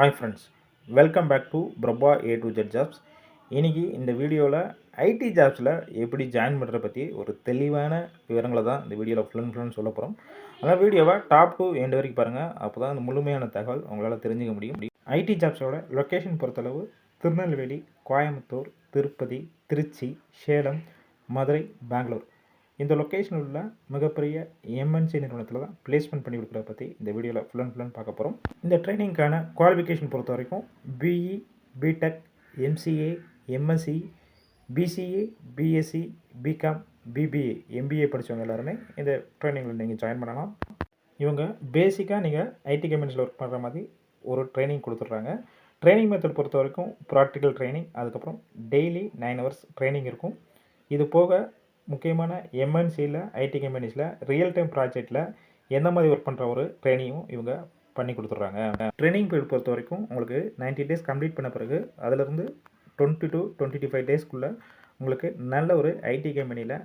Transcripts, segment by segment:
Hi friends welcome back to Prabha A to Z jobs இன்றைக்கி இந்த வீடியோவில் ID ஜாப்ஸில் எப்படி ஜாயின் பண்ணுறத பற்றி ஒரு தெளிவான விவரங்களை தான் இந்த வீடியோவில் ஃபுல் அண்ட் ஃபுல்லுன்னு சொல்ல போகிறோம் அந்த வீடியோவை டாப் டு எண்டு வரைக்கும் பாருங்கள் அப்போ தான் அந்த முழுமையான தகவல் உங்களால் தெரிஞ்சுக்க முடியும். ஐடி ஜாப்ஸோட லொக்கேஷன் பொறுத்தளவு திருநெல்வேலி கோயம்புத்தூர் திருப்பதி திருச்சி சேலம் மதுரை பெங்களூர். இந்த லொக்கேஷனில் உள்ள மிகப்பெரிய எம்என்சி நிறுவனத்தில் தான் பிளேஸ்மெண்ட் பண்ணி கொடுக்குறத பற்றி இந்த வீடியோவில் ஃபுல் அண்ட் ஃபுல்லாக பார்க்க போகிறோம் இந்த ட்ரைனிங்க்கான குவாலிஃபிகேஷன் பொறுத்த வரைக்கும் BE BTech MCA MSc BCA BSc BCom BBA MBA படித்தவங்க எல்லாருமே இந்த ட்ரைனிங்கில் நீங்கள் ஜாயின் பண்ணலாம். இவங்க பேசிக்காக நீங்கள் ஐடி கம்பெனிஸில் ஒர்க் பண்ணுற மாதிரி ஒரு ட்ரைனிங் கொடுத்துட்றாங்க. ட்ரைனிங் மெத்தட் பொறுத்த வரைக்கும் ப்ராக்டிக்கல் ட்ரைனிங் அதுக்கப்புறம் டெய்லி நைன் ஹவர்ஸ் ட்ரைனிங் இருக்கும். இது போக முக்கியமான எம்என்சியில் ஐடி கம்பெனிஸில் ரியல் டைம் ப்ராஜெக்டில் எந்த மாதிரி ஒர்க் பண்ணுற ஒரு ட்ரைனிங்கும் இவங்க பண்ணி கொடுத்துட்றாங்க. ட்ரைனிங் பீரியட் பொறுத்த வரைக்கும் உங்களுக்கு 90 டேஸ் கம்ப்ளீட் பண்ண பிறகு அதிலிருந்து டுவெண்ட்டி டு டுவெண்ட்டி ஃபைவ் டேஸ்க்குள்ளே உங்களுக்கு நல்ல ஒரு ஐடி கம்பெனியில்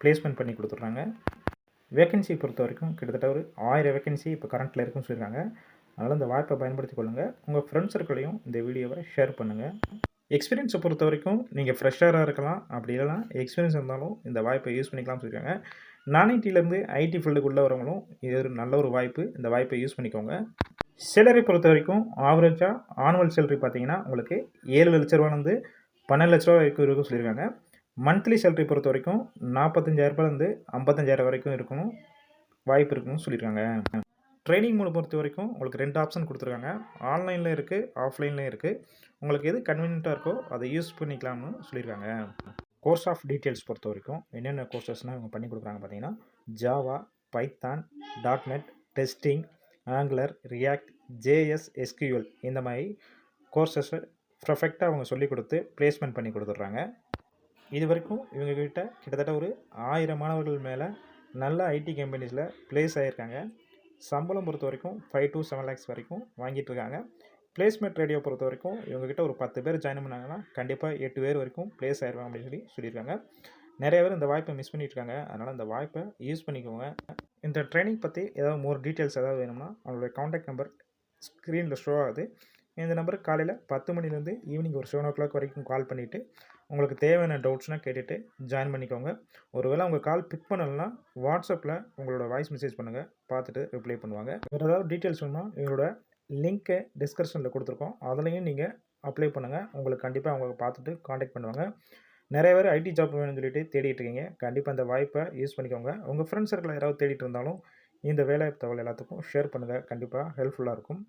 ப்ளேஸ்மெண்ட் பண்ணி கொடுத்துட்றாங்க. வேகன்சி பொறுத்த வரைக்கும் கிட்டத்தட்ட ஒரு ஆயிரம் வேகன்சி இப்போ கரண்ட்டில் இருக்குன்னு சொல்லியிருக்காங்க. அதனால் இந்த வாய்ப்பை பயன்படுத்தி கொள்ளுங்கள் உங்கள் ஃப்ரெண்ட்ஸ் சர்க்கிளையும் இந்த வீடியோவை ஷேர் பண்ணுங்கள் எக்ஸ்பீரியன்ஸை பொறுத்த வரைக்கும் நீங்கள் ஃப்ரெஷராக இருக்கலாம். அப்படி இல்லைனா எக்ஸ்பீரியன்ஸ் இருந்தாலும் இந்த வாய்ப்பை யூஸ் பண்ணிக்கலாம்னு சொல்லியிருக்காங்க. நான் ஐடியிலேருந்து ஐடி ஃபீல்டுக்குள்ளே வரவங்களும் இது ஒரு நல்ல ஒரு வாய்ப்பு. இந்த வாய்ப்பை யூஸ் பண்ணிக்கோங்க. சேலரி பொறுத்த வரைக்கும் ஆவரேஜாக ஆனுவல் சேலரி பார்த்தீங்கன்னா உங்களுக்கு ஏழு லட்ச ரூபாலேருந்து பன்னெண்டு லட்ச ரூபா வரைக்கும் இருக்கும் சொல்லியிருக்காங்க. மந்த்லி சேலரி பொறுத்த வரைக்கும் நாற்பத்தஞ்சாயிரரூபாலேருந்து ஐம்பத்தஞ்சாயிரம் வரைக்கும் இருக்கணும். வாய்ப்பு இருக்குன்னு சொல்லியிருக்காங்க. ட்ரைனிங் மூலம் பொறுத்த வரைக்கும் உங்களுக்கு ரெண்டு ஆப்ஷன் கொடுத்துருக்காங்க. ஆன்லைனில் இருக்குது ஆஃப்லைன்லேயும் இருக்குது உங்களுக்கு எது கன்வீனியண்ட்டாக இருக்கோ அதை யூஸ் பண்ணிக்கலாம்னு சொல்லியிருக்காங்க. கோர்ஸ் ஆஃப் டீட்டெயில்ஸ் பொறுத்த வரைக்கும் என்னென்ன கோர்சஸ்னால் இவங்க பண்ணி கொடுக்குறாங்க பார்த்தீங்கன்னா Java Python dot net testing Angular React JS SQL இந்த மாதிரி கோர்சஸை பர்ஃபெக்டாக அவங்க சொல்லிக் கொடுத்து ப்ளேஸ்மெண்ட் பண்ணி கொடுத்துட்றாங்க. இது வரைக்கும் இவங்கக்கிட்ட கிட்டத்தட்ட ஒரு ஆயிரம் மாணவர்கள் மேலே நல்ல ஐடி கம்பெனிஸில் ப்ளேஸ் ஆகியிருக்காங்க சம்பளம் பொறுத்த வரைக்கும் ஃபைவ் டு செவன் லேக்ஸ் வரைக்கும் வாங்கிட்டு இருக்காங்க பிளேஸ்மெண்ட் ரேடியோ பொறுத்த வரைக்கும் இவங்ககிட்ட ஒரு பத்து பேர் ஜாயின் பண்ணாங்கன்னா கண்டிப்பாக எட்டு பேர் வரைக்கும் ப்ளேஸ் ஆயிடுவாங்க அப்படின்னு சொல்லி சொல்லியிருக்காங்க. நிறைய பேர் இந்த வாய்ப்பை மிஸ் பண்ணிட்டு இருக்காங்க அதனால் இந்த வாய்ப்பை யூஸ் பண்ணிக்கோங்க. இந்த ட்ரைனிங் பற்றி ஏதாவது மோர் டீட்டெயில்ஸ் ஏதாவது வேணும்னா அவங்களுடைய காண்டாக்ட் நம்பர் ஸ்க்ரீனில் ஷோ ஆகுது. இந்த நம்பருக்கு காலையில் பத்து மணிலேருந்து ஈவினிங் ஒரு செவன் ஓ கிளாக் வரைக்கும் கால் பண்ணிவிட்டு உங்களுக்கு தேவையான டவுட்ஸ்னால் கேட்டுட்டு ஜாயின் பண்ணிக்கோங்க. ஒருவேளை உங்கள் கால் பிக் பண்ணலைன்னா வாட்ஸ்அப்பில் உங்களோட வாய்ஸ் மெசேஜ் பண்ணுங்கள் பார்த்துட்டு ரிப்ளை பண்ணுவாங்க. வேறு ஏதாவது டீட்டெயில்ஸ் வேணும்னா இவங்களோட லிங்க்கை டிஸ்கிரிப்ஷனில் கொடுத்துருக்கோம். அதுலேயும் நீங்கள் அப்ளை பண்ணுங்கள் உங்களுக்கு கண்டிப்பாக அவங்க பார்த்துட்டு காண்டாக்ட் பண்ணுவாங்க. நிறைய பேர் ஐடி ஜாப் வேணும்னு சொல்லிட்டு தேடிட்டு இருக்கீங்க. கண்டிப்பாக அந்த வாய்ப்பை யூஸ் பண்ணிக்கோங்க. உங்கள் ஃப்ரெண்ட்ஸ் சர்க்கிள் யாராவது தேடிட்டு இருந்தாலும் இந்த வேலை தகவல் எல்லாத்துக்கும் ஷேர் பண்ணுங்கள் கண்டிப்பாக ஹெல்ப்ஃபுல்லாக இருக்கும்.